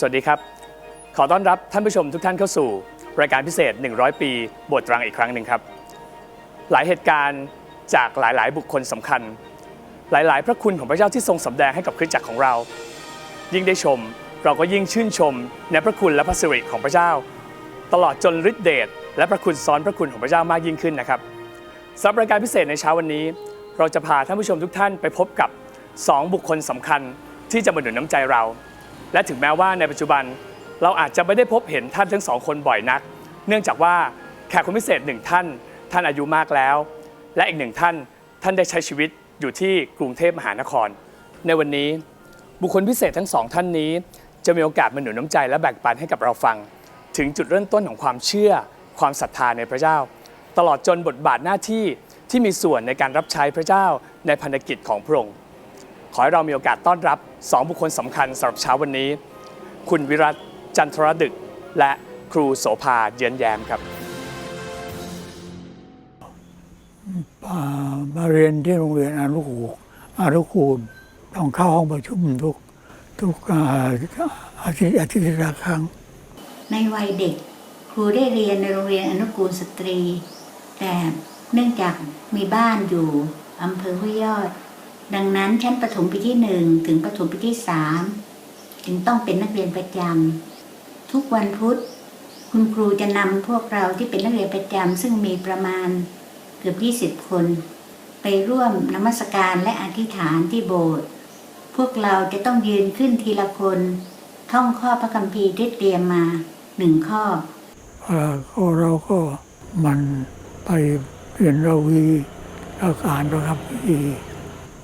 สวัสดีครับ ขอต้อนรับท่านผู้ชมทุกท่านเข้าสู่ รายการพิเศษ 100 ปีบทตรังอีกครั้งหนึ่งครับ หลายเหตุการณ์จากหลาย ๆ บุคคลสำคัญ หลาย ๆ พระคุณของพระเจ้าที่ทรงสำแดงให้กับคริสตจักรของเรา ยิ่งได้ชมเราก็ยิ่งชื่นชมในพระคุณและพระสิริของพระเจ้า ตลอดจนฤทธิเดชและพระคุณซ้อนพระคุณของพระเจ้ามากยิ่งขึ้นนะครับสำหรับรายการพิเศษในเช้าวันนี้ เราจะพาท่านผู้ชมทุกท่านไปพบกับ 2 บุคคลสำคัญที่จะมาหนุนน้ำใจเรา และถึงแม้ว่าในปัจจุบันเราอาจจะไม่ได้พบเห็นท่านทั้งสองคนบ่อยนัก เนื่องจากว่าแขกคนพิเศษหนึ่งท่าน ท่านอายุมากแล้ว และอีกหนึ่งท่านท่านได้ใช้ชีวิตอยู่ที่กรุงเทพมหานคร ในวันนี้บุคคลพิเศษทั้งสองท่านนี้ จะมีโอกาสมาหนุนน้ำใจและแบ่งปันให้กับเราฟัง ถึงจุดเริ่มต้นของความเชื่อ ความศรัทธาในพระเจ้า ตลอดจนบทบาทหน้าที่ที่มีส่วนในการรับใช้พระเจ้าในพันธกิจของพระองค์ อให้เรามีโอกาสต้อนรับ 2 บุคคลสำคัญสำหรับเช้าวันนี้ คุณวิรัตจันทรดึก และครูโสภาเยือนแยมครับอ่ามาเรียนที่โรงเรียนอนุกูอนุกูลต้องเข้าห้องประชุมทุกทุกอ่าอาทิตย์อาทิตย์ละครั้ง ในวัยเด็กครูได้เรียนในโรงเรียนอนุกูลสตรี แต่เนื่องจากมีบ้านอยู่อำเภอห้วยยอด ดังนั้นชั้นประถมปีที่หนึ่งถึงประถมปีที่สามจึงต้องเป็นนักเรียนประจำทุกวันพุธ คุณครูจะนำพวกเราที่เป็นนักเรียนประจำซึ่งมีประมาณเกือบ 20 คน ไปร่วมนมัสการและอธิษฐานที่โบสถ์พวกเราจะต้องยืนขึ้นทีละคน ท่องข้อพระคัมภีร์ที่เตรียมมาหนึ่งข้อเอ่อก็เราก็มันไปเรียนราวีราการประครับที่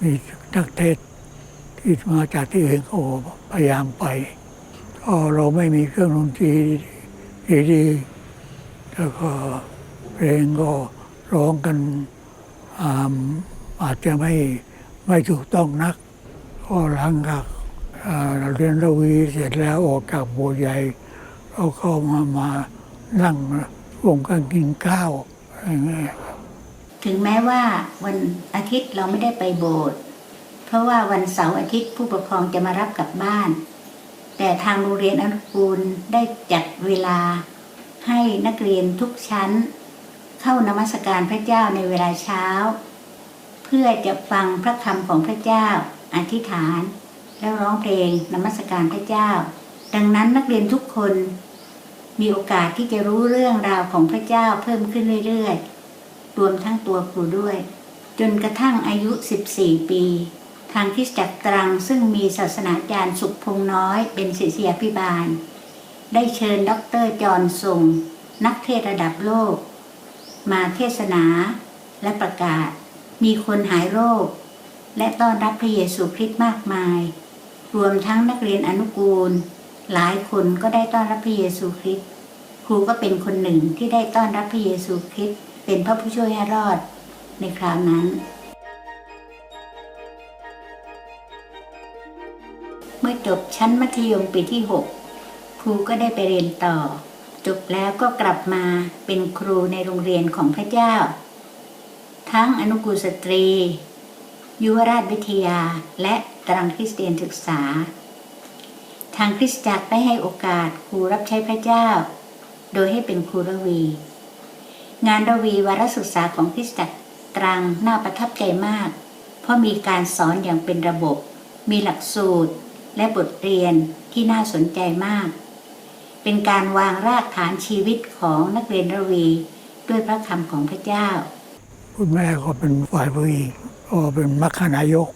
มีนักเทศที่มาจากที่อื่นก็พยายามไปก็เราไม่มีเครื่องดนตรีดีๆแล้วก็เพลงก็ร้องกันอาอาจจะไม่ไม่ถูกต้องนัก ก็หลังจากอ่าเรียนราวีเสร็จแล้วออกจากโบสถ์ใหญ่เราก็มามานั่งรวมกันกินข้าวอะไรเงี้ย ถึงแม้ว่าวันอาทิตย์เราไม่ได้ไปโบสถ์เพราะว่าวันเสาร์อาทิตย์ผู้ปกครองจะมารับกลับบ้าน แต่ทางโรงเรียนอนุกูลได้จัดเวลาให้นักเรียนทุกชั้น เข้านมัสการพระเจ้าในเวลาเช้า เพื่อจะฟังพระคำของพระเจ้าอธิษฐาน แล้วร้องเพลงนมัสการพระเจ้า ดังนั้นนักเรียนทุกคนมีโอกาสที่จะรู้เรื่องราวของพระเจ้าเพิ่มขึ้นเรื่อยๆ รวมทั้งตัวครูด้วย จนกระทั่งอายุ 14 ปี ทางคริสจักรตรังซึ่งมีศาสนาจารย์สุขพงษ์น้อยเป็นศิษยาภิบาล ได้เชิญดรจอห์นส่งนักเทศระดับโลก มาเทศนาและประกาศ มีคนหายโรค และต้อนรับพระเยซูคริสต์มากมาย รวมทั้งนักเรียนอนุกูล หลายคนก็ได้ต้อนรับพระเยซูคริสต์ครูก็เป็นคนหนึ่งที่ได้ต้อนรับพระเยซูคริสต์ เป็นพระผู้ช่วยให้รอดในคราวนั้น เมื่อจบชั้นมัธยมปีที่ 6 ครูก็ได้ไปเรียนต่อ จบแล้วก็กลับมาเป็นครูในโรงเรียนของพระเจ้า ทั้งอนุกูลสตรี ยุวราชวิทยาและตรังคริสเตียนศึกษา ทางคริสตจักรได้ให้โอกาสครูรับใช้พระเจ้า โดยให้เป็นครูระวี งานระวีวารศึกษาของคริสตจักรตรังน่าประทับใจมาก เพราะมีการสอนอย่างเป็นระบบ มีหลักสูตร และบทเรียนที่น่าสนใจมาก เป็นการวางรากฐานชีวิตของนักเรียนระวี ด้วยพระคำของพระเจ้า คุณแม่ก็เป็นฝ่ายผู้หญิงก็เป็นมัคคณายก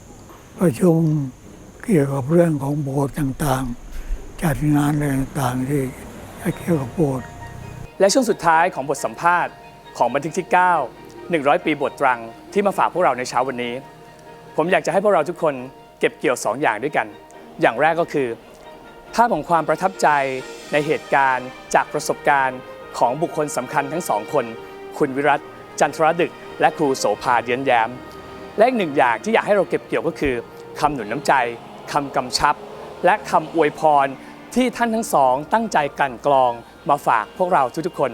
ประชุมเกี่ยวกับเรื่องของโบสถ์ต่างๆ จัดงานอะไรต่างๆที่เกี่ยวกับโบสถ์และช่วงสุดท้ายของบทสัมภาษณ์ ของบันทึกที่ 9 100 ปีบทตรังที่มาฝากพวกเราในเช้าวันนี้ ผมอยากจะให้พวกเราทุกคนเก็บเกี่ยว 2 อย่างด้วยกัน อย่างแรกก็คือ ภาพของความประทับใจในเหตุการณ์ จากประสบการณ์ของบุคคลสำคัญทั้งสองคน คุณวิรัตจันทรดึก และครูโสภาเดียนแย้ม และอีกหนึ่งอย่างที่อยากให้เราเก็บเกี่ยวก็คือคำหนุนน้ำใจคำกำชับ และคำอวยพรที่ท่านทั้งสอง ตั้งใจกลั่นกรองมาฝากพวกเราทุกๆคน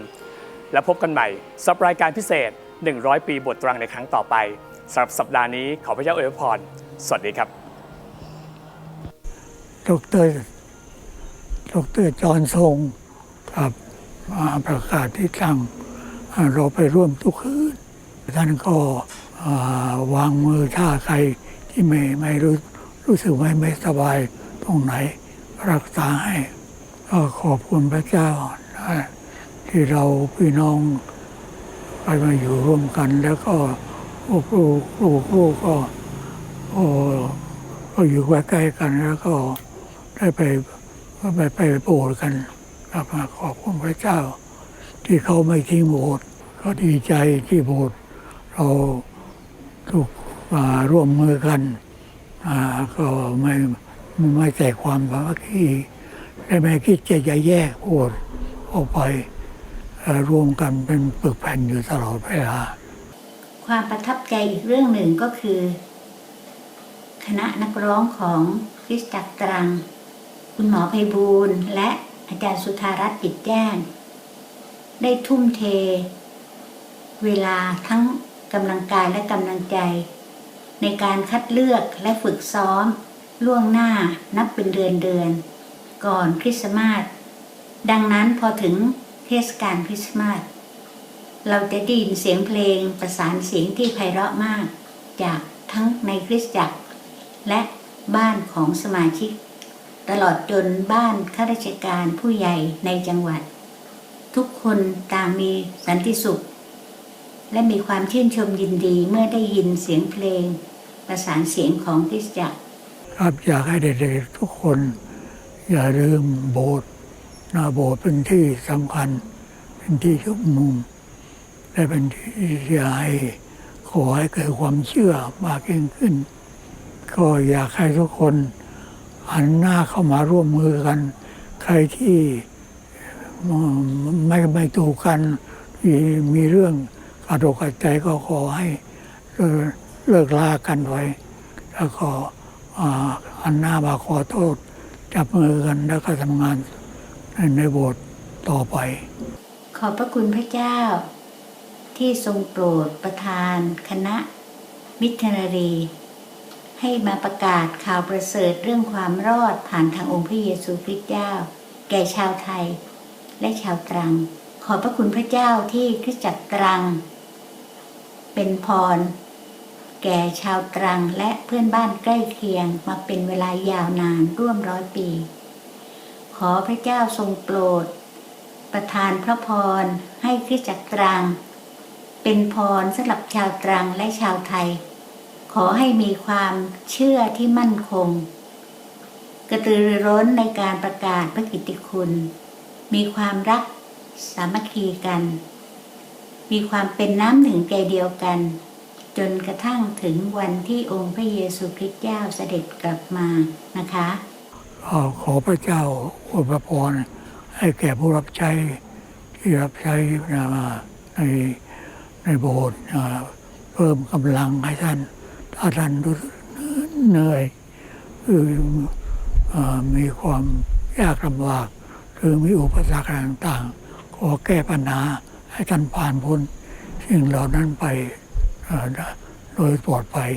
และพบกันใหม่สำหรับรายการพิเศษ 100 ปีบทตรังในครั้งต่อไปสำหรับสัปดาห์นี้ขอพระเจ้าอวยพร สวัสดีครับดรดรจอนทรงครับมาประกาศที่ตั้งอ่าเราไปร่วมทุกคืน ท่านก็วางมือท่าใครที่ไม่ไม่รู้รู้สึกไม่ไม่สบายตรงไหนรักษาให้ก็ขอบคุณพระเจ้านะ ที่เราพี่น้องไปมาอยู่ร่วมกันแล้วก็ลูกลูกลูกลูกก็ก็อยู่ใกล้ๆกันแล้วก็ได้ไปไปไปโบสถ์กันครับขอบคุณพระเจ้า ที่เขาไม่ทิ้งโบสถ์ก็ดีใจที่โบสถ์เราทุกอ่าร่วมมือกันอ่าก็ไม่ไม่ใจความสามัคคีและไม่คิดจะจะแยกโบสถ์ออกไป รวมกันเป็นปึกแผ่นอยู่ตลอดเวลา ความประทับใจอีกเรื่องหนึ่งก็คือ คณะนักร้องของคริสตจักตรัง คุณหมอไพบูลย์และอาจารย์สุธารัตน์จิตแจ้ง ได้ทุ่มเท เวลาทั้งกำลังกายและกำลังใจ ในการคัดเลือกและฝึกซ้อม ล่วงหน้านับเป็นเดือนเดือนๆก่อนคริสต์มาสดังนั้นพอถึง เทศกาลคริสต์มาสเราจะได้ยินเสียงเพลงประสานเสียงที่ไพเราะมาก จากทั้งในคริสตจักร และบ้านของสมาชิก ตลอดจนบ้านข้าราชการผู้ใหญ่ในจังหวัด ทุกคนต่างมีสันติสุข และมีความชื่นชมยินดีเมื่อได้ยินเสียงเพลง ประสานเสียงของคริสตจักร ครับอยากให้เด็กๆทุกคน อย่าลืมโบสถ์ นะโบสถ์เป็นที่สำคัญ เป็นที่ชุมนุมและเป็นที่ที่ให้ขอให้เกิดความเชื่อมากยิ่งขึ้น ก็อยากให้ทุกคนหันหน้าเข้ามาร่วมมือกัน ใครที่ไม่ไม่ถูกกันมีเรื่องกระดกกระใจก็ขอให้เลิกเลิกากันไว้ แล้วก็อ่าอันหน้ามาขอโทษ จับมือกันแล้วก็ทำงาน ในโบสถ์ต่อไป ขอบพระคุณพระเจ้า ที่ทรงโปรดประทาน คณะ มิทนารี ให้มาประกาศข่าวประเสริฐเรื่องความรอดผ่านทางองค์พระเยซูคริสต์เจ้า แก่ชาวไทย และชาวตรัง ขอบพระคุณพระเจ้าที่คริสตจักรตรัง เป็นพร แก่ชาวตรังและเพื่อนบ้านใกล้เคียงมาเป็นเวลายาวนานร่วมร้อยปี ขอพระเจ้าทรงโปรด ประทานพระพรให้คริสจักตรัง เป็นพรสำหรับชาวตรังและชาวไทย ขอให้มีความเชื่อที่มั่นคง กระตือรือร้นในการประกาศพระกิตติคุณ มีความรักสามัคคีกัน มีความเป็นน้ำหนึ่งใจเดียวกัน จนกระทั่งถึงวันที่องค์พระเยซูคริสต์เจ้าเสด็จกลับมานะคะ ก็ขอพระเจ้าอวยพรให้แก่ผู้รับใช้ที่รับใช้ในในโบสถ์เพิ่มกำลังให้ท่าน ถ้าท่านรู้เหนื่อยคือมีความยากลำบากหรือมีอุปสรรคต่างๆ ขอแก้ปัญหาให้ท่านผ่านพ้นสิ่งเหล่านั้นไปโดยปลอดภัย